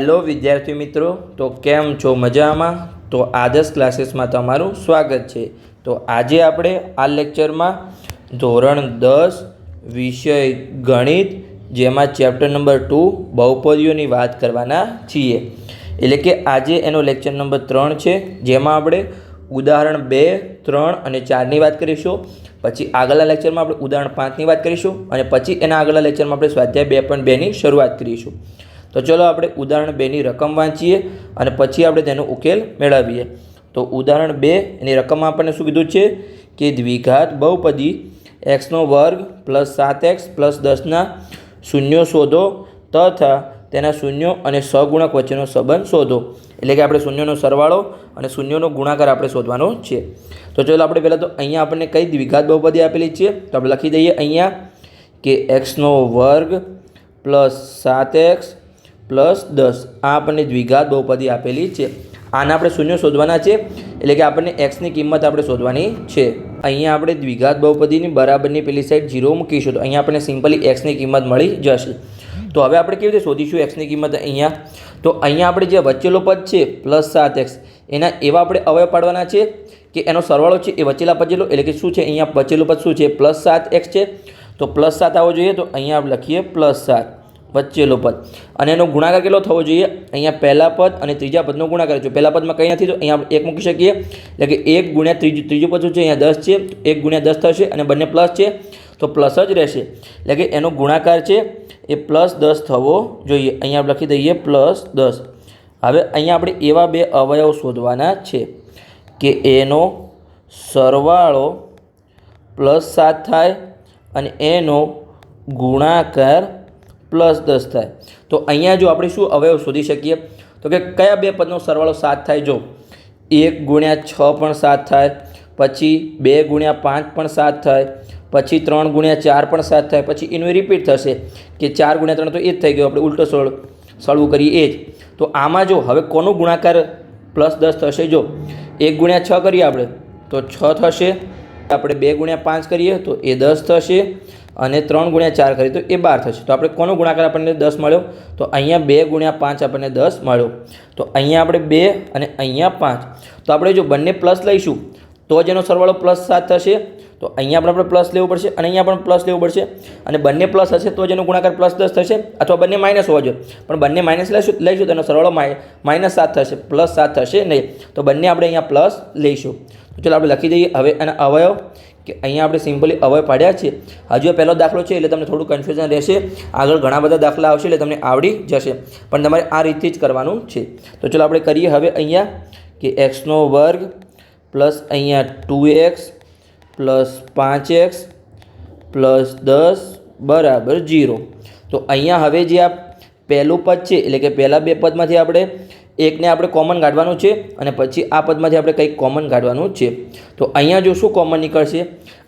Hello વિદ્યાર્થી મિત્રો, તો કેમ છો મજામાં? તો આદર્શ ક્લાસીસમાં તમારું સ્વાગત છે. તો આજે આપણે આ લેક્ચરમાં ધોરણ દસ વિષય ગણિત, જેમાં ચેપ્ટર નંબર ટુ બહુપદીઓની વાત કરવાના છીએ. એટલે કે આજે એનો લેક્ચર નંબર ત્રણ છે, જેમાં આપણે ઉદાહરણ બે, ત્રણ અને ચારની વાત કરીશું. પછી આગળના લેક્ચરમાં આપણે ઉદાહરણ પાંચની વાત કરીશું અને પછી એના આગળના લેક્ચરમાં આપણે સ્વાધ્યાય બે પોઈન્ટ બેની શરૂઆત કરીશું. તો ચલો આપણે ઉદાહરણ બેની રકમ વાંચીએ અને પછી આપણે તેનો ઉકેલ મેળવીએ. તો ઉદાહરણ બે, એની રકમમાં આપણને શું કીધું છે? કે દ્વિઘાત બહુપદી એક્સનો વર્ગ પ્લસ સાત એક્સ પ્લસ દસના શૂન્યો શોધો તથા તેના શૂન્યો અને સગુણક વચ્ચેનો સંબંધ શોધો. એટલે કે આપણે શૂન્યનો સરવાળો અને શૂન્યનો ગુણાકાર આપણે શોધવાનો છે. તો ચલો આપણે પહેલાં તો અહીંયા આપણને કઈ દ્વિઘાત બહુપદી આપેલી છે? તો આપણે લખી દઈએ અહીંયા કે એક્સનો વર્ગ પ્લસ સાત એક્સ પ્લસ દસ. આ આપણને દ્વિઘાત બહુપદી આપેલી છે. આના આપણે શૂન્ય શોધવાના છે. એટલે કે આપણને એક્સની કિંમત આપણે શોધવાની છે. અહીંયા આપણે દ્વિઘાત બહુપદીની બરાબરની પેલી સાઈડ ઝીરો મૂકીશું. તો અહીંયા આપણને સિમ્પલી એક્સની કિંમત મળી જશે. તો હવે આપણે કેવી રીતે શોધીશું એક્સની કિંમત અહીંયા? તો અહીંયા આપણે જે વચ્ચેલો પદ છે પ્લસ સાત એક્સ એના એવા આપણે અવયવ પાડવાના છે કે એનો સરવાળો છે એ વચ્ચેલા પચેલો એટલે કે શું છે? અહીંયા વચ્ચેલું પદ શું છે? પ્લસ સાત એક્સ છે. તો પ્લસ સાત આવવો જોઈએ. તો અહીંયા આપણે લખીએ પ્લસ સાત. વચ્ચેલો પદ. અને એનો ગુણાકાર કેટલો થવો જોઈએ? અહીંયા પહેલા પદ અને ત્રીજા પદનો ગુણાકાર જો પહેલા પદમાં કંઈ નથી, તો અહીંયા એક મૂકી શકીએ. એટલે કે એક ગુણ્યા ત્રીજું ત્રીજું પદ શું છે? અહીંયા દસ છે. એક ગુણ્યા દસ થશે અને બંને પ્લસ છે. તો પ્લસ જ રહેશે. એટલે કે એનો ગુણાકાર છે એ પ્લસ દસ થવો જોઈએ. અહીંયા આપણે લખી દઈએ પ્લસ દસ. હવે અહીંયા આપણે એવા બે અવયવ શોધવાના છે કે એનો સરવાળો પ્લસ સાત થાય અને એનો ગુણાકાર પ્લસ દસ થાય. તો અહીંયા જો આપણે શું અવયવ શોધી શકીએ, તો કે કયા બે પદનો સરવાળો સાત થાય? જો એક ગુણ્યા છ પણ સાત થાય, પછી બે ગુણ્યા પાંચ પણ સાત થાય, પછી ત્રણ ગુણ્યા ચાર પણ સાત થાય, પછી એનું રિપીટ થશે કે ચાર ગુણ્યા ત્રણ તો એ જ થઈ ગયું, આપણે ઉલટો સળ સળવું કરીએ એ જ. તો આમાં જો હવે કોનો ગુણાકાર પ્લસ દસ થશે? જો એક ગુણ્યા છ કરીએ આપણે, તો છ થશે. આપણે બે ગુણ્યા પાંચ કરીએ, તો એ દસ થશે. અને ત્રણ ગુણ્યા ચાર કરીએ તો એ બાર થશે. તો આપણે કોનો ગુણાકાર આપણને દસ મળ્યો? તો અહીંયા બે ગુણ્યા પાંચ આપણને દસ મળ્યો. તો અહીંયા આપણે બે અને અહીંયા પાંચ. તો આપણે જો બંને પ્લસ લઈશું, તો જ એનો સરવાળો પ્લસ સાત થશે. તો અહીંયા પણ આપણે પ્લસ લેવું પડશે અને અહીંયા પણ પ્લસ લેવું પડશે. અને બંને પ્લસ હશે તો જ એનો ગુણાકાર પ્લસ દસ થશે અથવા બંને માઇનસ હોવા જોઈએ. પણ બંને માઇનસ લઈશું લઈશું તો એનો સરવાળો માઇનસ સાત થશે. પ્લસ સાત થશે નહીં. તો બંને આપણે અહીંયા પ્લસ લઈશું. તો ચાલો આપણે લખી દઈએ હવે એના અવયવ. કે અહીંયા આપણે સિમ્પલી અવયવ પાડ્યા છે હજુ પહેલો દાખલો છે એટલે તમને થોડું કન્ફ્યુઝન રહેશે. આગળ ઘણા બધા દાખલા આવશે એટલે તમને આવડી જશે. પણ તમારે આ રીતથી જ કરવાનું છે. તો ચાલો આપણે કરીએ હવે અહીંયા કે એક્સનો વર્ગ પ્લસ અહીંયા ટુ એક્સ પ્લસ પાંચ એક્સ પ્લસ દસ બરાબર જીરો તો અહીંયા હવે જે આ પહેલું પદ છે, એટલે કે પહેલાં બે પદમાંથી આપણે એકને આપણે કોમન કાઢવાનું છે અને પછી આ પદમાંથી આપણે કંઈક કોમન કાઢવાનું છે. તો અહીંયા જો શું કોમન નીકળશે?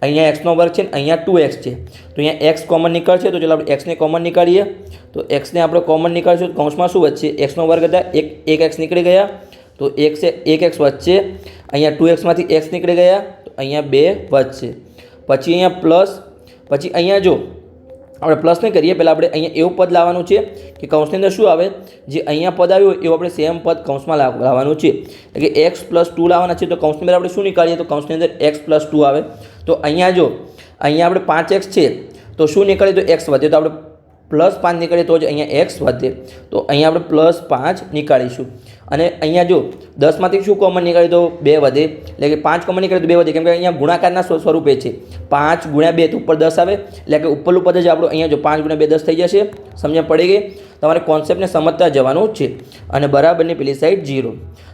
અહીંયા એક્સનો વર્ગ છે ને અહીંયા ટુ એક્સ છે. તો અહીંયા એક્સ કોમન નીકળશે તો ચાલો આપણે એક્સને કોમન નીકાળીએ. તો એક્સને આપણે કોમન નીકાળીશું કૌંસમાં શું વચ્ચે એક્સનો વર્ગ હતા એક એક એક્સ નીકળી ગયા. તો એક છે, એક એક્સ વચ્ચે અહીંયા ટુ એક્સમાંથી એક્સ નીકળી ગયા. તો અહીંયા બે વધશે. પછી અહીંયા પ્લસ પછી અહીંયા જો આપણે પ્લસ નહીં કરીએ, પહેલાં આપણે અહીંયા એવું પદ લાવવાનું છે કે કૌંસની અંદર શું આવે? જે અહીંયા પદ આવ્યું એવું આપણે સેમ પદ કૌંસમાં લાવ- લાવવાનું છે. એટલે કે એક્સ પ્લસ ટુ લાવવાના છે, તો કૌંસની અંદર આપણે શું નીકાળીએ? તો કૌંસની અંદર એક્સ પ્લસ ટુ આવે. તો અહીંયા જો, અહીંયા આપણે પાંચ એક્સ છે, તો શું નીકળે? તો એક્સ વધે. તો આપણે પ્લસ પાંચ નીકળે તો જ અહીંયા એક્સ વધે. તો અહીંયા આપણે પ્લસ પાંચ નીકાળીશું. અને અહીંયા જો દસમાંથી શું કોમન નીકળે તો બે વધે. એટલે કે પાંચ કોમન નીકળે તો બે વધે. કેમ કે અહીંયા ગુણાકારના સ્વ- સ્વરૂપે છે. પાંચ ગુણ્યા બે તો ઉપર દસ આવે. એટલે કે ઉપરલું પદ જ આપણું અહીંયા જો પાંચ ગુણ્યા બે દસ થઈ જશે. સમજણ પડી ગઈ? તમારે કોન્સેપ્ટને સમજતા જવાનું છે. અને બરાબરની પેલી સાઈડ જીરો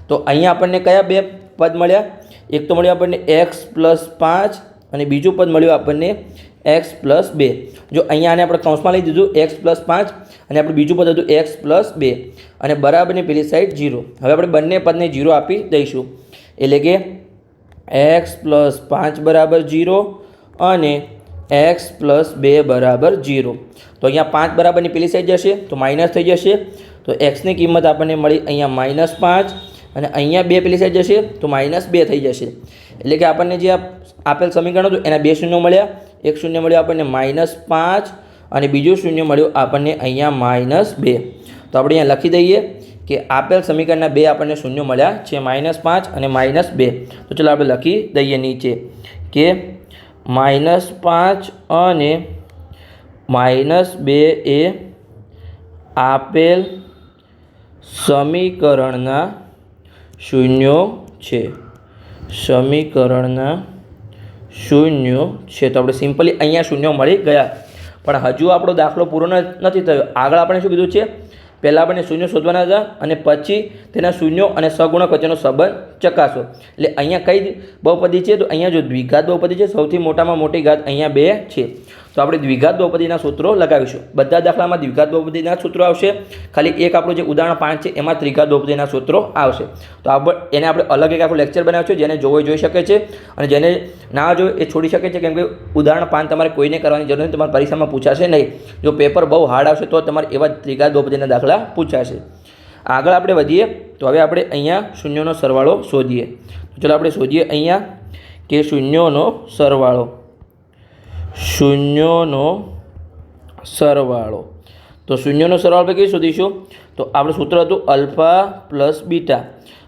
તો અહીંયા આપણને કયા બે પદ મળ્યા? એક તો મળ્યું આપણને એક્સ પ્લસ પાંચ અને બીજું પદ મળ્યું આપણને એક્સ પ્લસ બે. જો અહીંયા આને આપણે કૌંસમાં લઈ દીધું એક્સ પ્લસ પાંચ, અને આપણે બીજું પદ હતું એક્સ પ્લસ બે. અને બરાબરની પેલી સાઈડ જીરો હવે આપણે બંને પદને જીરો આપી દઈશું. એટલે કે એક્સ પ્લસ પાંચ બરાબર જીરો અને એક્સ પ્લસ બે બરાબર જીરો તો અહીંયા પાંચ બરાબરની પેલી સાઈડ જશે, તો માઇનસ થઈ જશે. તો એક્સની કિંમત આપણને મળી અહીંયા માઇનસ પાંચ અને અહીંયા બે પેલી સાઈડ જશે તો માઇનસ બે થઈ જશે. એટલે કે આપણને જે આપેલ સમીકરણ હતું, એના બે શૂન્ય મળ્યા. એક શૂન્ય મળ્યો આપણને માઇનસ પાંચ અને બીજું શૂન્ય મળ્યું આપણને અહીંયા માઇનસ બે. તો આપણે અહીંયા લખી દઈએ કે આપેલ સમીકરણના બે આપણને શૂન્ય મળ્યા છે માઇનસ પાંચ અને માઇનસ બે. તો ચલો આપણે લખી દઈએ નીચે કે માઇનસ પાંચ અને માઇનસ બે એ આપેલ સમીકરણના શૂન્યો છે. સમીકરણના શૂન્યો છે. તો આપણે સિમ્પલી અહીંયા શૂન્યો મળી ગયા. પણ હજુ આપણો દાખલો પૂરો નથી થયો. આગળ આપણે શું કીધું છે? પહેલાં આપણે શૂન્ય શોધવાના હતા અને પછી તેના શૂન્યો અને સગુણક વચ્ચેનો સંબંધ ચકાસો. એટલે અહીંયા કઈ બહુપદી છે? તો અહીંયા જો દ્વિઘાત બહુપદી છે, સૌથી મોટામાં મોટી ઘાત અહીંયા બે છે. તો આપણે દ્વિઘાત બહુપદીના સૂત્રો લગાવીશું. બધા દાખલામાં દ્વિઘાત બહુપદીના સૂત્રો આવશે. ખાલી એક આપણું જે ઉદાહરણ પાંચ છે, એમાં ત્રિઘાત બહુપદીના સૂત્રો આવશે. તો આપણે એને આપણે અલગ એક આપણું લેક્ચર બનાવ્યું છે, જેને જોવો જોઈ શકે છે અને જેને ના જોવે એ છોડી શકે છે. કેમ કે ઉદાહરણ પાંચ તમારે કોઈને કરવાની જરૂર નથી, તમારી પરીક્ષામાં પૂછાશે નહીં. જો પેપર બહુ હાર્ડ આવશે તો તમારે એવા ત્રિઘાત બહુપદીના દાખલા પૂછાશે. આગળ આપણે વધીએ, તો હવે આપણે અહીંયા શૂન્યોનો સરવાળો શોધીએ. ચલો આપણે શોધીએ અહીંયા કે શૂન્યોનો સરવાળો શૂન્યોનો સરવાળો. તો શૂન્યનો સરવાળો આપણે કઈ શોધીશું? તો આપણું સૂત્ર હતું અલ્ફા પ્લસ બીટા.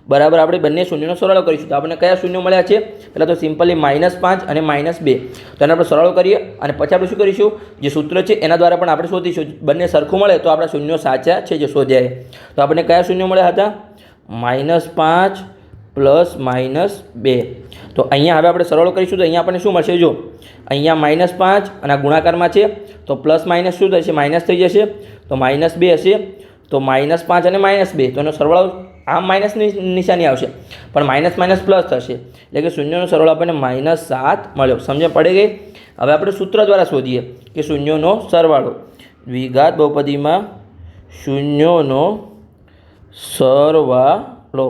બરાબર આપણે બંને શૂન્યનો સરવાળો કરીશું. તો આપણને કયા શૂન્ય મળ્યા છે? પહેલાં તો સિમ્પલી માઇનસ પાંચ અને માઇનસ બે. તો એના આપણે સરવાળો કરીએ અને પછી આપણે શું કરીશું? જે સૂત્ર છે એના દ્વારા પણ આપણે શોધીશું. બંને સરખું મળે તો આપણા શૂન્યો સાચા છે જે શોધ્યા તો આપણને કયા શૂન્યો મળ્યા હતા? માઇનસ પાંચ પ્લસ માઇનસ બે. તો અહીંયા હવે આપણે સરવાળો કરીશું તો અહીંયા આપણને શું મળશે? જો, અહીંયા માઇનસ પાંચ અને આ ગુણાકારમાં છે. તો પ્લસ માઇનસ શું થશે? માઇનસ થઈ જશે. તો માઇનસ બે હશે. તો માઇનસ પાંચ અને માઇનસ બે. તો એનો સરવાળો આમ માઇનસની નિશાની આવશે. પણ માઇનસ માઇનસ પ્લસ થશે. એટલે કે શૂન્યનો સરવાળો આપણને માઇનસ સાત મળ્યો. સમજણ પડી ગઈ? હવે આપણે સૂત્ર દ્વારા શોધીએ કે શૂન્યોનો સરવાળો દ્વિઘાત બહુપદીમાં શૂન્યોનો સરવાળો.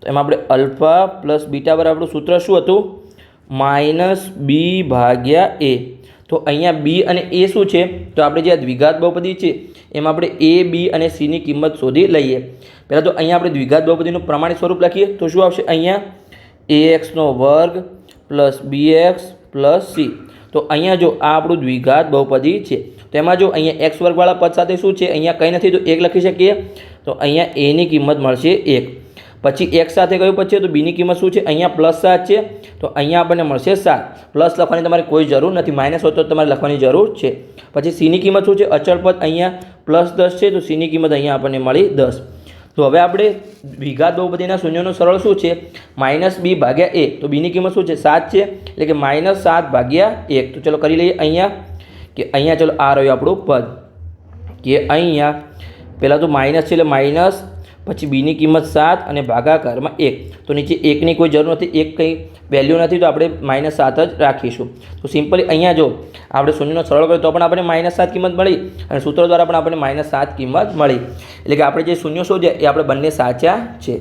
તો એમાં આપણે અલ્ફા પ્લસ બીટા બરાબર સૂત્ર શું હતું? માઇનસ બી ભાગ્યા એ. તો અહીંયા બી અને એ શું છે? તો આપણે જે આ દ્વિઘાત બહુપદી છે, એમાં આપણે એ, બી અને સીની કિંમત શોધી લઈએ. પહેલાં તો અહીંયા આપણે દ્વિઘાત બહુપદીનું પ્રમાણિત સ્વરૂપ લખીએ, તો શું આવશે અહીંયા? એ એક્સનો વર્ગ plus B X plus C તો અહીંયા જો આ આપણું દ્વિઘાત બહુપદી છે તેમાં જો અહીંયા એક્સ વર્ગવાળા પદ સાથે શું છે? અહીંયા કંઈ નથી, તો એક લખી શકીએ. તો અહીંયા એની કિંમત મળશે એક. પછી એક સાથે કયું પદ છે? તો બીની કિંમત શું છે? અહીંયા પ્લસ સાત છે. તો અહીંયા આપણને મળશે સાત. પ્લસ લખવાની તમારે કોઈ જરૂર નથી, માઇનસ હોય તો તમારે લખવાની જરૂર છે. પછી સીની કિંમત શું છે? અચળ પદ અહીંયા પ્લસ દસ છે, તો સીની કિંમત અહીંયા આપણને મળી દસ. તો હવે આપણે વિઘાત દ્રૌપદીના શૂન્યનો સરળ શું છે? માઇનસ બી ભાગ્યા એ તો બીની કિંમત શું છે? સાત છે. એટલે કે માઇનસ સાત ભાગ્યા એક. તો ચલો કરી લઈએ અહીંયા. કે અહીંયા ચલો આ રહ્યું આપણું પદ. કે અહીંયા. પહેલાં તો માઇનસ છે એટલે માઇનસ પછી બીની કિંમત સાત અને ભાગાકારમાં એક. તો નીચે એકની કોઈ જરૂર નથી, એક કંઈ વેલ્યુ નથી, તો આપણે માઇનસ સાત જ રાખીશું. તો સિમ્પલી અહીંયા જો આપણે શૂન્યનો સરળ કરીએ તો પણ આપણે માઇનસ સાત કિંમત મળી અને સૂત્ર દ્વારા પણ આપણને માઇનસ સાત કિંમત મળી. એટલે કે આપણે જે શૂન્ય શોધ્યા એ આપણે બંને સાચા છે.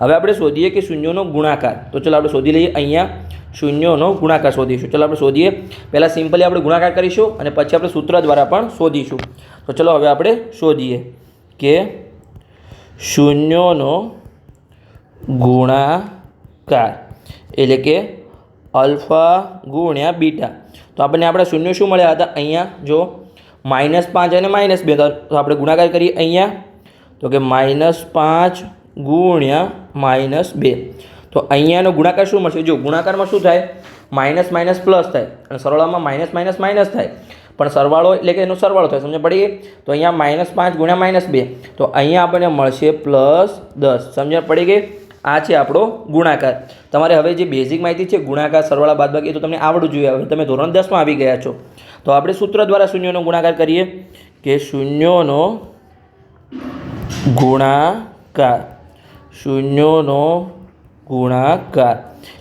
હવે આપણે શોધીએ કે શૂન્યનો ગુણાકાર. તો ચલો આપણે શોધી લઈએ અહીંયા શૂન્યોનો ગુણાકાર શોધીશું. ચલો આપણે શોધીએ. પહેલાં સિમ્પલી આપણે ગુણાકાર કરીશું અને પછી આપણે સૂત્ર દ્વારા પણ શોધીશું. તો ચલો હવે આપણે શોધીએ કે શૂન્યોનો ગુણાકાર. એટલે કે અલ્ફા ગુણ્યા બીટા. તો આપણને આપણા શૂન્ય શું મળ્યા હતા? અહીંયા જો માઇનસ પાંચ અને માઇનસ બે. તો આપણે ગુણાકાર કરીએ અહીંયા. તો કે માઇનસ પાંચ ગુણ્યા માઇનસ બે. તો અહીંયાનો ગુણાકાર શું મળશે? જો ગુણાકારમાં શું થાય? માઇનસ માઇનસ પ્લસ થાય. અને સરવાળામાં માઇનસ માઇનસ માઇનસ થાય. પણ સરવાળો એટલે કે એનો સરવાળો થાય સમજ પડી તો અહીંયા માઇનસ પાંચ ગુણ્યા માઇનસ બે. તો અહીંયા આપણને મળશે પ્લસ દસ. સમજણ પડી ગઈ? આ છે આપણો ગુણાકાર. તમારે હવે જે બેઝિક માહિતી છે, ગુણાકાર, સરવાળા, બાદબાકી, એ તો તમને આવડવું જોઈએ. હવે તમે ધોરણ દસમાં આવી ગયા છો. તો આપણે સૂત્ર દ્વારા શૂન્યનો ગુણાકાર કરીએ કે શૂન્યોનો ગુણાકાર. શૂન્યોનો ગુણાકાર.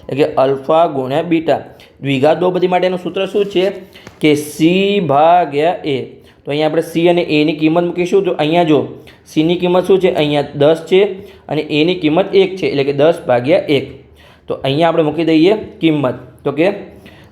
એટલે કે અલ્ફા ગુણ્યા બીટા. દ્વિઘાત બહુપદી માટેનું સૂત્ર શું છે? કે સી ભાગ્યા એ તો અહીંયા આપણે સી અને એની કિંમત મૂકીશું. તો અહીંયા જો સીની કિંમત શું છે? અહીંયા દસ છે અને એની કિંમત એક છે. એટલે કે દસ ભાગ્યા એક. તો અહીંયા આપણે મૂકી દઈએ કિંમત. તો કે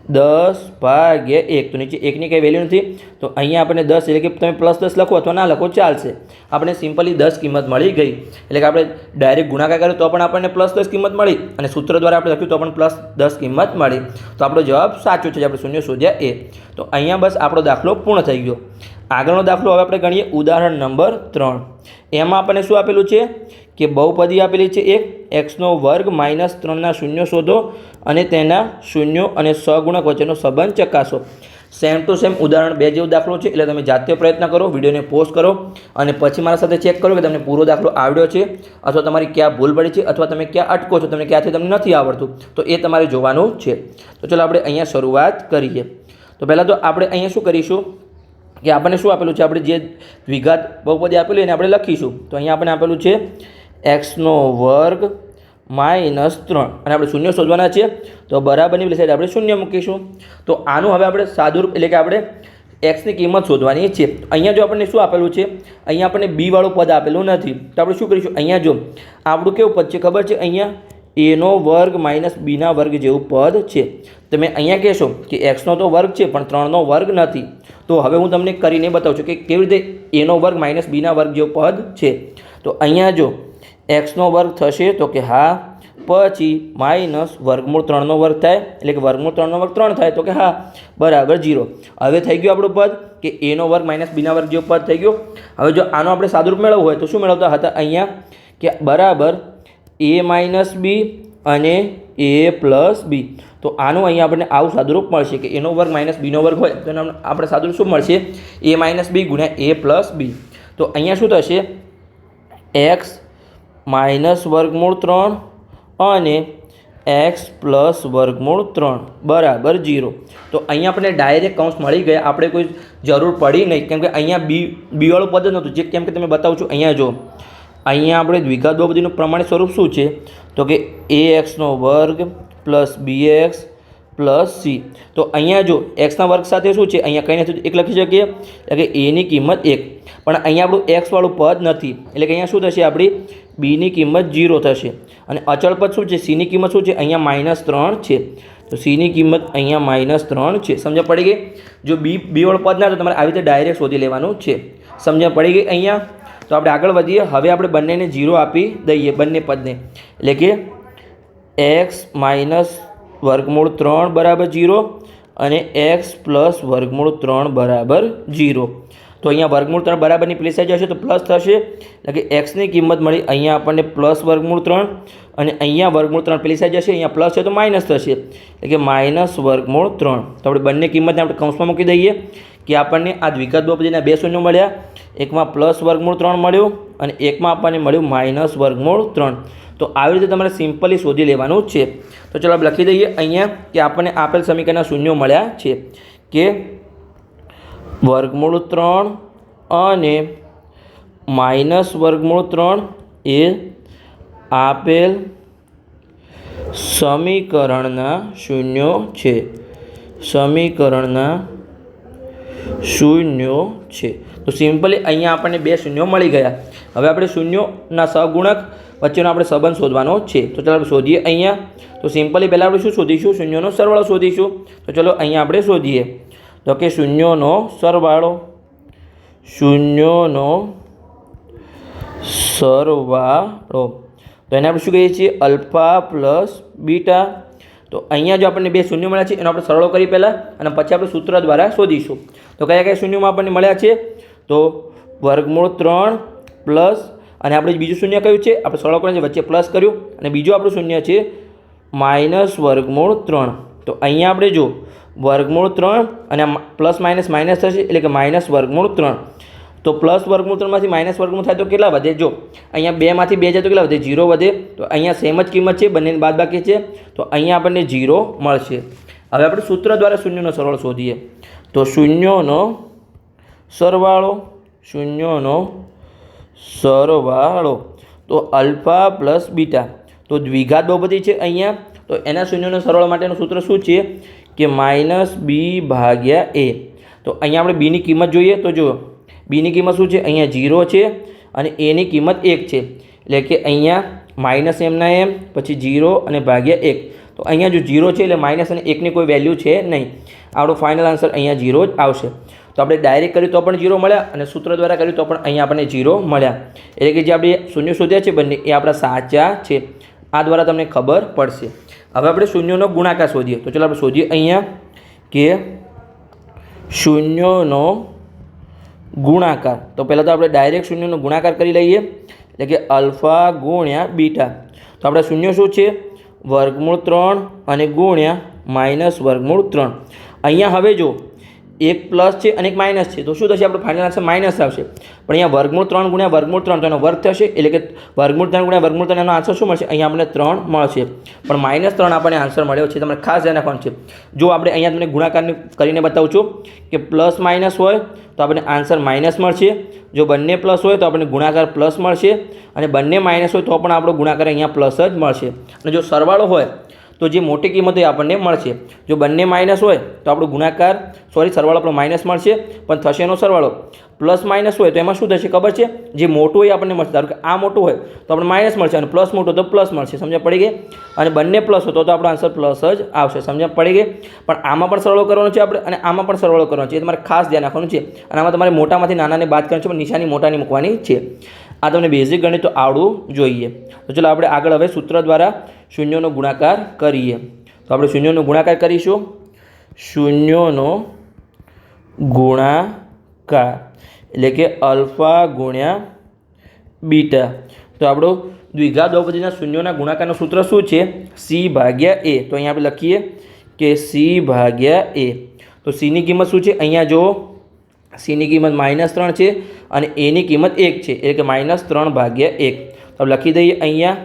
દસ ભાગ્યા એક. તો નીચે એકની કંઈ વેલ્યુ નથી. તો અહીંયા આપણે દસ એટલે કે તમે પ્લસ દસ લખો અથવા ના લખો ચાલશે. આપણે સિમ્પલી દસ કિંમત મળી ગઈ. એટલે કે આપણે ડાયરેક્ટ ગુણાકાર કર્યો તો પણ આપણને પ્લસ દસ કિંમત મળી. અને સૂત્ર દ્વારા આપણે લખ્યું તો પણ પ્લસ દસ કિંમત મળી. તો આપણો જવાબ સાચો છે. આપણે શૂન્ય શોધ્યા એ. તો અહીંયા બસ આપણો દાખલો પૂર્ણ થઈ ગયો. આગળનો દાખલો હવે આપણે ગણીએ. ઉદાહરણ નંબર ત્રણ. એમાં આપણને શું આપેલું છે? કે બહુપદી આપેલી છે એક એક્સનો વર્ગ માઇનસ ત્રણના શૂન્ય શોધો અને તેના શૂન્યો અને સગુણક વચ્ચેનો સંબંધ ચકાસો. સેમ ટુ સેમ ઉદાહરણ બે જેવો દાખલો છે, એટલે તમે જાતે પ્રયત્ન કરો, વિડીયોને પોસ્ટ કરો અને પછી મારા સાથે ચેક કરો કે તમને પૂરો દાખલો આવડ્યો છે અથવા તમારી ક્યાં ભૂલ પડી છે અથવા તમે ક્યાં અટકો છો, તમને ક્યાંથી તમને નથી આવડતું. તો એ તમારે જોવાનું છે. તો ચલો આપણે અહીંયા શરૂઆત કરીએ. તો પહેલાં તો આપણે અહીંયા શું કરીશું કે આપણને શું આપેલું છે? આપણે જે દ્વિઘાત બહુપદી આપેલું એને આપણે લખીશું. તો અહીંયા આપણને આપેલું છે એક્સનો વર્ગ માઇનસ ત્રણ. અને આપણે શૂન્ય શોધવાના છે તો બરાબરની પેલી સાઈડ આપણે શૂન્ય મૂકીશું. તો આનું હવે આપણે સાદુરૂપ એટલે કે આપણે એક્સની કિંમત શોધવાની છે. અહીંયા જો આપણને શું આપેલું છે? અહીંયા આપણને બી વાળું પદ આપેલું નથી. તો આપણે શું કરીશું? અહીંયા જો, આપણું કેવું પદ છે ખબર છે? અહીંયા એનો વર્ગ માઇનસ બીના વર્ગ જેવું પદ છે. તમે અહીંયા કહેશો કે એક્સનો તો વર્ગ છે, પણ ત્રણનો વર્ગ નથી. તો હવે હું તમને કરીને બતાવું છું કે કેવી રીતે એનો વર્ગ માઇનસ બીના વર્ગ જેવું પદ છે. તો અહીંયા જો એક્સનો વર્ગ થશે તો કે હા, પછી માઇનસ વર્ગમૂળ ત્રણનો વર્ગ થાય, એટલે કે વર્ગમૂળ ત્રણનો વર્ગ ત્રણ થાય, તો કે હા, બરાબર જીરો. હવે થઈ ગયું આપણું પદ કે એનો વર્ગ માઇનસ બીના વર્ગ જેવું પદ થઈ ગયો. હવે જો આનો આપણે સાદુરૂપ મેળવવું હોય તો શું મેળવતા હતા અહીંયા? કે બરાબર એ માઇનસ બી અને એ પ્લસ બી. તો આનું અહીંયા આપણને આવું સાદુરૂપ મળશે કે એનો વર્ગ માઇનસ બીનો વર્ગ હોય, તો આપણે સાદુરૂપ શું મળશે? એ માઇનસ બી ગુણ્યા એ પ્લસ બી. તો અહીંયા શું થશે? એક્સ માઇનસ વર્ગમૂળ ત્રણ અને એક્સ પ્લસ વર્ગમૂળ ત્રણ. બરાબર જીરો તો અહીંયા આપણે ડાયરેક્ટ કૌંસ મળી ગયા. આપણે કોઈ જરૂર પડી નહીં. કેમ કે અહીંયા બી બીવાળું પદ જ નહોતું. જે કેમ કે તમે બતાવું છું, અહીંયા જો. અહીંયા આપણે દ્વિઘાત બહુપદીનું પ્રમાણિત સ્વરૂપ શું છે? તો કે એ એક્સનો વર્ગ plus B X plus C. તો અહીંયા જો એક્સના વર્ગ સાથે શું છે? અહીંયા કંઈ નથી. એક લખી શકીએ? એટલે કે એની કિંમત એક. પણ અહીંયા આપણું એક્સવાળું પદ નથી. એટલે કે અહીંયા શું થશે આપણી બીની કિંમત જીરો થશે. અને અચળ પદ શું છે? સીની કિંમત શું છે? અહીંયા માઇનસ ત્રણ છે. તો સીની કિંમત અહીંયા માઇનસ ત્રણ છે. સમજ પડી ગઈ? જો બી બી વાળું પદ ના તો તમારે આવી રીતે ડાયરેક્ટ શોધી લેવાનું છે. સમજ પડી ગઈ અહીંયા? તો આપણે આગળ વધીએ. હવે આપણે બંનેને જીરો આપી દઈએ, બંને પદને. એટલે કે એક્સ માઇનસ વર્ગમૂળ ત્રણ બરાબર જીરો અને એક્સ પ્લસ વર્ગમૂળ ત્રણ બરાબર જીરો. તો અહીંયા વર્ગમૂળ ત્રણ બરાબરની પ્લેસ આવી જશે તો પ્લસ થશે. એટલે કે એક્સની કિંમત મળી અહીંયા આપણને પ્લસ વર્ગમૂળ ત્રણ અને અહીંયા વર્ગમૂળ ત્રણ પ્લેસ આવી જશે, અહીંયા પ્લસ છે તો માઇનસ થશે. એટલે કે માઇનસ વર્ગમૂળ ત્રણ. તો આપણે બંને કિંમતને આપણે કૌંસમાં મૂકી દઈએ કે આપણને આ દ્વિઘાત બહુપદીના બે શૂન્ય મળ્યા. એકમાં પ્લસ વર્ગમૂળ ત્રણ મળ્યું અને એકમાં આપણને મળ્યું માઇનસ વર્ગમૂળ ત્રણ. તો આવી રીતે તમારે સિમ્પલી શોધી લેવાનું છે. તો ચલો આપણે લખી દઈએ અહીંયા કે આપણને આપેલ સમીકરણના શૂન્યો મળ્યા છે. કે વર્ગમૂળ ત્રણ અને માઇનસ વર્ગમૂળ ત્રણ એ આપેલ સમીકરણના શૂન્યો છે. સમીકરણના શૂન્યો છે. તો સિમ્પલી અહીંયા આપણને બે શૂન્યો મળી ગયા. હવે આપણે શૂન્યોના સગુણક વચ્ચેનો આપણે સંબંધ શોધવાનો છે. તો ચાલો આપણે શોધીએ અહીંયા. તો સિમ્પલી પહેલાં આપણે શું શોધીશું? શૂન્યોનો સરવાળો શોધીશું. તો ચલો અહીંયા આપણે શોધીએ. તો કે શૂન્યોનો સરવાળો શૂન્યોનો સરવાળો. તો એને આપણે શું કહીએ છીએ? Alpha plus beta. તો અહીંયા જો આપણને બે શૂન્ય મળ્યા છે, એનો આપણે સરળો કરી પહેલાં અને પછી આપણે સૂત્ર દ્વારા શોધીશું. તો કયા કયા શૂન્યમાં આપણને મળ્યા છે? તો વર્ગમૂળ ત્રણ પ્લસ અને આપણે બીજું શૂન્ય કયું છે? આપણે સરળો કરીને વચ્ચે પ્લસ કર્યું અને બીજું આપણું શૂન્ય છે, માઇનસ વર્ગમૂળ ત્રણ. તો અહીંયા આપણે જો વર્ગમૂળ ત્રણ અને પ્લસ માઇનસ માઇનસ થશે એટલે કે માઇનસ વર્ગમૂળ ત્રણ. તો પ્લસ વર્ગમૂળ ત્રણમાંથી માઇનસ વર્ગમૂળ થાય તો કેટલા વધે? જો, અહીંયા બેમાંથી બે જાય તો કેટલા વધે? જીરો વધે. તો અહીંયા સેમ જ કિંમત છે, બંનેની બાદ બાકી છે. તો અહીંયા આપણને જીરો મળશે. હવે આપણે સૂત્ર દ્વારા શૂન્યનો સરવાળો શોધીએ. તો શૂન્યોનો સરવાળો શૂન્યોનો સરવાળો. તો અલ્ફા પ્લસ બીટા. તો દ્વિઘાત બહુપદી છે અહીંયા. તો એના શૂન્યનો સરવાળો માટેનું સૂત્ર શું છે? કે માઇનસ બી ભાગ્યા એ. તો અહીંયા આપણે બીની કિંમત જોઈએ તો જુઓ. બીની કિંમત શું છે? અહીંયા જીરો છે અને એની કિંમત એક છે. એટલે કે અહીંયા માઇનસ એમના એમ, પછી જીરો અને ભાગ્યા એક. તો અહીંયા જો જીરો છે એટલે માઇનસ અને એકની કોઈ વેલ્યુ છે નહીં. આપણો ફાઇનલ આન્સર અહીંયા જીરો જ આવશે. તો આપણે ડાયરેક્ટ કર્યું તો પણ જીરો મળ્યા અને સૂત્ર દ્વારા કર્યું તો પણ અહીંયા આપણને જીરો મળ્યા. એટલે કે જે આપણે શૂન્ય શોધ્યા છે બંને, એ આપણા સાચા છે. આ દ્વારા તમને ખબર પડશે. હવે આપણે શૂન્યનો ગુણાકાર શોધીએ. તો ચાલો આપણે શોધીએ અહીંયા કે શૂન્યનો ગુણાકાર. તો પહેલાં તો આપણે ડાયરેક્ટ શૂન્યનો ગુણાકાર કરી લઈએ. એટલે કે અલ્ફા ગુણ્યા બીટા. તો આપણે શૂન્ય શું છે? વર્ગમૂળ ત્રણ અને ગુણ્યા માઇનસ વર્ગમૂળ ત્રણ. અહીંયા હવે જો એક પ્લસ છે અને એક માઇનસ છે. તો શું થશે? આપણો ફાઇનલ આન્સર માઇનસ આવશે. પણ અહીંયા વર્ગમૂળ ત્રણ ગુણ્યા વર્ગમૂળ ત્રણ, તો એનો વર્ગ થશે, એટલે કે વર્ગમૂળ ત્રણ ગુણ્યા વર્ગમૂળ ત્રણ, એનો આન્સર શું મળશે? અહીંયા આપણને ત્રણ મળશે. પણ માઇનસ ત્રણ આપણને આન્સર મળ્યો છે. તમારે ખાસ ધ્યાન રાખવાનું છે. જો આપણે અહીંયા તમને ગુણાકારની કરીને બતાવું છું કે પ્લસ માઇનસ હોય તો આપણને આન્સર માઇનસ મળશે. જો બંને પ્લસ હોય તો આપણને ગુણાકાર પ્લસ મળશે. અને બંને માઇનસ હોય તો પણ આપણો ગુણાકાર અહીંયા પ્લસ જ મળશે. અને જો સરવાળો હોય તો જે મોટી કિંમત હોય આપણને મળશે. જો બંને માઇનસ હોય તો આપણો ગુણાકાર, સોરી, સરવાળો આપણો માઇનસ મળશે, પણ થશે એનો સરવાળો. પ્લસ માઇનસ હોય તો એમાં શું થશે ખબર છે? જે મોટું હોય એ આપણને મળશે. ધારો કે આ મોટું હોય તો આપણે માઇનસ મળશે અને પ્લસ મોટું તો પ્લસ મળશે. સમજા પડી ગઈ? અને બંને પ્લસ હોય તો તો આપણો આન્સર પ્લસ જ આવશે. સમજ્યા? પડી ગઈ? પણ આમાં પણ સરવાળો કરવાનો છે આપણે અને આમાં પણ સરવાળો કરવાનો છે. એ તમારે ખાસ ધ્યાન રાખવાનું છે. અને આમાં તમારે મોટામાંથી નાનાને બાદ કરવાનું છે, પણ નિશાની મોટાની મૂકવાની છે. આ તમને બેઝિક ગણિત તો આવડવું જોઈએ. તો ચલો આપણે આગળ હવે સૂત્ર દ્વારા શૂન્યનો ગુણાકાર કરીએ. તો આપણે શૂન્યનો ગુણાકાર કરીશું. શૂન્યોનો ગુણાકાર એટલે કે અલ્ફા ગુણ્યા બીટા. તો આપણો દ્વિઘા દ્રૌપદીના શૂન્યોના ગુણાકારનું સૂત્ર શું છે? સી ભાગ્યા એ. તો અહીંયા આપણે લખીએ કે સી ભાગ્યા એ. તો સીની કિંમત શું છે? અહીંયા જો સીની કિંમત માઇનસ ત્રણ છે અને એની કિંમત એક છે. એટલે કે માઇનસ ત્રણ ભાગ્યા એક. તો લખી દઈએ અહીંયા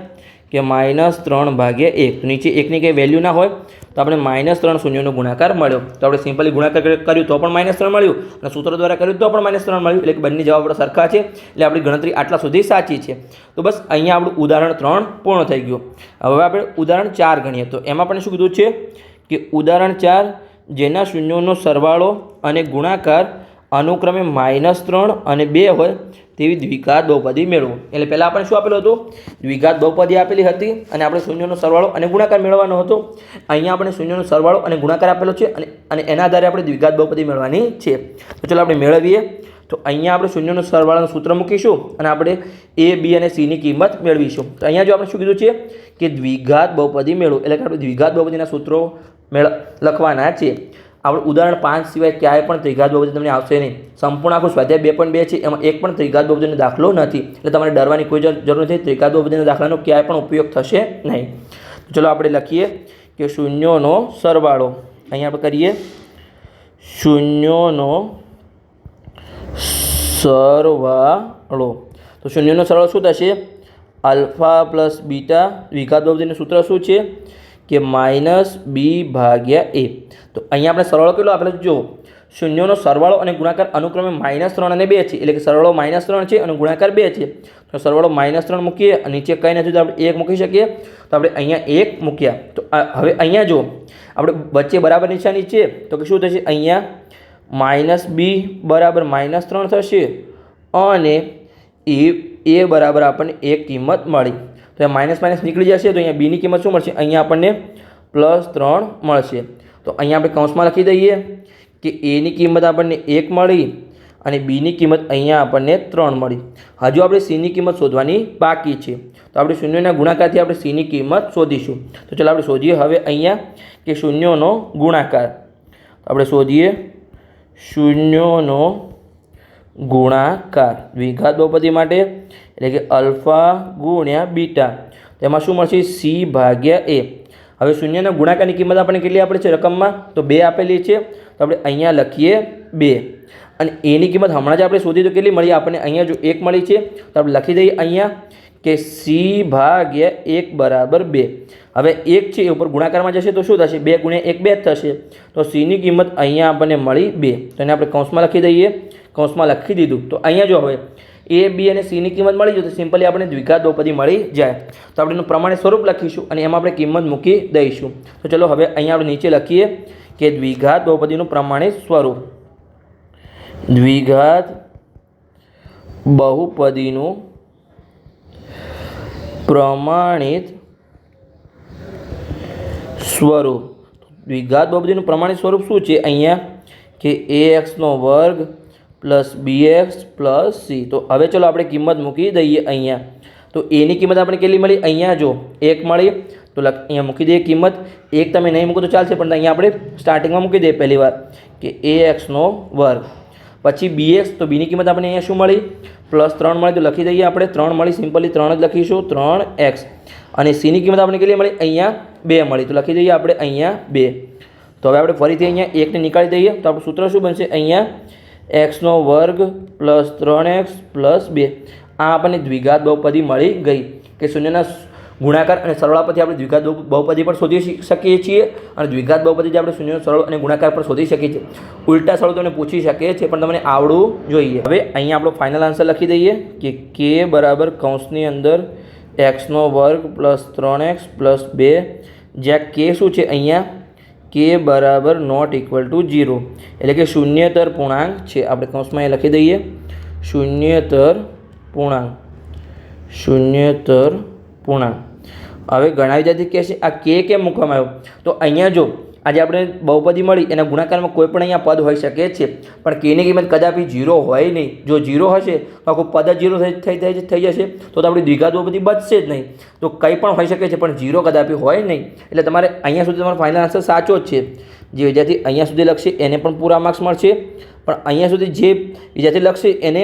કે માઇનસ ત્રણ ભાગ્યા એક. નીચે એકની કંઈ વેલ્યુ ના હોય, તો આપણે માઇનસ ત્રણ શૂન્યનો ગુણાકાર મળ્યો. તો આપણે સિમ્પલી ગુણાકાર કર્યું, તો પણ માઇનસ ત્રણ મળ્યું. અને સૂત્ર દ્વારા કર્યું, તો પણ માઇનસ ત્રણ મળ્યું. એટલે બંને જવાબ આપણે સરખા છે. એટલે આપણી ગણતરી આટલા સુધી સાચી છે. તો બસ અહીંયા આપણું ઉદાહરણ ત્રણ પૂર્ણ થઈ ગયું. હવે આપણે ઉદાહરણ ચાર ગણીએ. તો એમાં પણ શું કીધું છે કે ઉદાહરણ ચાર, જેના શૂન્યોનો સરવાળો અને ગુણાકાર અનુક્રમે માઇનસ ત્રણ અને બે હોય તેવી દ્વિઘાત બહુપદી મેળવો. એટલે પહેલાં આપણે શું આપેલું હતું? દ્વિઘાત બહુપદી આપેલી હતી અને આપણે શૂન્યનો સરવાળો અને ગુણાકાર મેળવવાનો હતો. અહીંયા આપણે શૂન્યનો સરવાળો અને ગુણાકાર આપેલો છે અને એના આધારે આપણે દ્વિઘાત બહુપદી મેળવવાની છે. તો ચલો આપણે મેળવીએ. તો અહીંયા આપણે શૂન્યનો સરવાળાનું સૂત્ર મૂકીશું અને આપણે એ, બી અને સીની કિંમત મેળવીશું. તો અહીંયા જો આપણે શું કીધું છે? કે દ્વિઘાત બહુપદી મેળવો. એટલે કે આપણે દ્વિઘાત બહુપદીના સૂત્રો મેળ લખવાના છે. આપણે ઉદાહરણ પાંચ સિવાય ક્યાંય પણ ત્રિઘાત બહુપદી તમને આવશે નહીં. સંપૂર્ણ આખું સ્વાધ્યાય બે પણ બે છે, એમાં એક પણ ત્રિઘાત બહુપદીનો દાખલો નથી. એટલે તમારે ડરવાની કોઈ જરૂર નથી. ત્રિઘાત બહુપદીના દાખલાનો ક્યાંય પણ ઉપયોગ થશે નહીં. ચલો આપણે લખીએ કે શૂન્યોનો સરવાળો. અહીંયા આપણે કરીએ. શૂન્યોનો સરવાળો. તો શૂન્યનો સરવાળો શું થશે? Alpha plus beta. દ્વિઘાત બહુપદીનું સૂત્ર શું છે? કે માઇનસ બી ભાગ્યા એ. તો અહીંયા આપણે સરવાળો કેટલો આપેલો જો, શૂન્યનો સરવાળો અને ગુણાકાર અનુક્રમે માઇનસ ત્રણ અને બે છે, એટલે કે સરવાળો માઇનસ ત્રણ છે અને ગુણાકાર બે છે. તો સરવાળો માઇનસ ત્રણ મૂકીએ અને નીચે કંઈ નથી, તો આપણે એક મૂકી શકીએ. તો આપણે અહીંયા એક મૂક્યા. તો હવે અહીંયા જો, આપણે વચ્ચે બરાબર નિશાની છે, તો કે શું થશે? અહીંયા માઇનસ બી બરાબર માઇનસ ત્રણ થશે અને એ એ બરાબર આપણને એક કિંમત મળી. તો માઇનસ માઇનસ નીકળી જશે, તો અહીંયા બીની કિંમત શું મળશે? અહીંયા આપણને પ્લસ ત્રણ મળશે. તો અહીંયા આપણે કૌંસમાં લખી દઈએ કે એની કિંમત આપણને એક મળી અને બીની કિંમત અહીંયા આપણને ત્રણ મળી. હજુ આપણે સીની કિંમત શોધવાની બાકી છે. તો આપણે શૂન્યના ગુણાકારથી આપણે સીની કિંમત શોધીશું. તો ચાલો આપણે શોધીએ હવે અહીંયા કે શૂન્યોનો ગુણાકાર. આપણે શોધીએ શૂન્યોનો ગુણાકાર. દ્વિઘાત બહુપદી માટે એટલે કે અલ્ફા ગુણ્યા બીટા. તેમાં શું મળશે? સી ભાગ્યા એ. હવે શૂન્યના ગુણાકારની કિંમત આપણને કેટલી આપેલી છે રકમમાં? તો બે આપેલી છે. તો આપણે અહીંયા લખીએ બે. અને એની કિંમત હમણાં જ આપણે શોધી તો કેટલી મળી? આપણને અહીંયા જો એક મળી છે, તો આપણે લખી દઈએ અહીંયા કે સી ભાગ્યા એક બરાબર બે. હવે એક છે એ ઉપર ગુણાકારમાં જશે તો શું થશે? બે ગુણ્યા એક બે જ થશે. તો સીની કિંમત અહીંયા આપણને મળી બે. તો એને આપણે કૌંસમાં લખી દઈએ. કૌંસમાં લખી દીધું. તો અહીંયા જો હવે એ બી અને સીની કિંમત મળી જાય તો સિમ્પલી આપણે દ્વિઘાત બહુપદી મળી જાય. તો આપણે એનું પ્રમાણે સ્વરૂપ લખીશું અને એમાં આપણે કિંમત મૂકી દઈશું. તો ચલો હવે અહીંયા આપણે નીચે લખીએ કે દ્વિઘાત બહુપદીનું પ્રમાણિત સ્વરૂપ. દ્વિઘાત બહુપદીનું પ્રમાણિત સ્વરૂપ. દ્વિઘાત બહુપદીનું પ્રમાણિત સ્વરૂપ શું છે? અહીંયા કે એ એક્સનો વર્ગ plus B X plus C. તો હવે ચલો આપણે કિંમત મૂકી દઈએ અહીંયા. તો એની કિંમત આપણે કેટલી મળી? અહીંયા જો એક મળી. તો લખ, અહીંયા મૂકી દઈએ કિંમત. એક તમે નહીં મૂકો તો ચાલશે, પણ અહીંયા આપણે સ્ટાર્ટિંગમાં મૂકી દઈએ પહેલી વાર કે એ એક્સનો વર્ગ. પછી બી એક્સ તો બીની કિંમત આપણે અહીંયા શું મળી? પ્લસ ત્રણ મળી, તો લખી દઈએ આપણે. ત્રણ મળી, સિમ્પલી ત્રણ જ લખીશું. ત્રણ એક્સ. અને સીની કિંમત આપણે કેટલી મળી? અહીંયા બે મળી. તો લખી દઈએ આપણે અહીંયા બે. તો હવે આપણે ફરીથી અહીંયા એકને નીકાળી દઈએ. તો આપણું સૂત્ર શું બનશે? અહીંયા એક્સનો વર્ગ પ્લસ ત્રણ એક્સ પ્લસ બે. આ આપણને દ્વિઘાત બહુપદી મળી ગઈ કે શૂન્યના ગુણાકાર અને સરળા પરથી આપણે દ્વિઘાત બહુ- બહુપદી પણ શોધી શકીએ છીએ અને દ્વિઘાત બહુપદી આપણે શૂન્યનો સરળ અને ગુણાકાર પણ શોધી શકીએ છીએ. ઉલટા સરળ તમને પૂછી શકીએ છીએ, પણ તમને આવડવું જોઈએ. હવે અહીંયા આપણો ફાઇનલ આન્સર લખી દઈએ કે કે બરાબર કૌંસની અંદર એક્સનો વર્ગ પ્લસ ત્રણ એક્સ પ્લસ બે. જ્યાં કે શું છે? અહીંયા કે બરાબર નોટ ઇક્વલ ટુ ઝીરો એટલે કે શૂન્યતર પૂર્ણાંક છે. આપણે કૌંસમાં એ લખી દઈએ. શૂન્યતર પૂર્ણાંક. શૂન્યતર પૂર્ણાંક. હવે ઘણા વિદ્યાર્થી કહે છે, આ કે કેમ મૂકવામાં આવ્યો? તો અહીંયા જો આજે આપણે બહુપદી મળી, એના ગુણાકારમાં કોઈ પણ અહીંયા પદ હોઈ શકે છે. પણ કેની કિંમત કદાપી ઝીરો હોય નહીં. જો ઝીરો હશે, તો આખું પદ ઝીરો થઈ થઈ થઈ જશે. તો તો આપણી દ્વિઘાત બહુપદી બચશે જ નહીં. તો કંઈ પણ હોઈ શકે છે, પણ ઝીરો કદાપી હોય નહીં. એટલે તમારે અહીંયા સુધી તમારો ફાઇનલ આન્સર સાચો જ છે. જે વિદ્યાર્થી અહીંયા સુધી લખશે, એને પણ પૂરા માર્ક્સ મળશે. પણ અહીંયા સુધી જે વિદ્યાર્થી લખશે, એને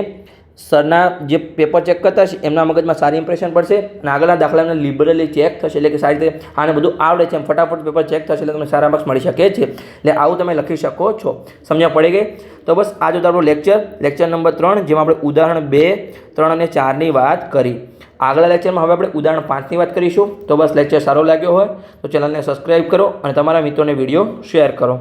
સરના જે પેપર ચેક કરતા હશે, એમના મગજમાં સારી ઇમ્પ્રેશન પડશે અને આગળના દાખલાને લિબરલી ચેક થશે. એટલે કે સારી રીતે આને બધું આવડે છે, એમ ફટાફટ પેપર ચેક થશે એટલે તમને સારા માર્ક્સ મળી શકે છે. એટલે આવું તમે લખી શકો છો. સમજ્યા પડી ગઈ? તો બસ, આ જો આપણો લેક્ચર લેક્ચર નંબર ત્રણ, જેમાં આપણે ઉદાહરણ બે, ત્રણ અને ચારની વાત કરી. આગલા લેક્ચરમાં હવે આપણે ઉદાહરણ પાંચની વાત કરીશું. તો બસ લેક્ચર સારો લાગ્યો હોય તો ચેનલને સબસ્ક્રાઈબ કરો અને તમારા મિત્રોને વીડિયો શેર કરો.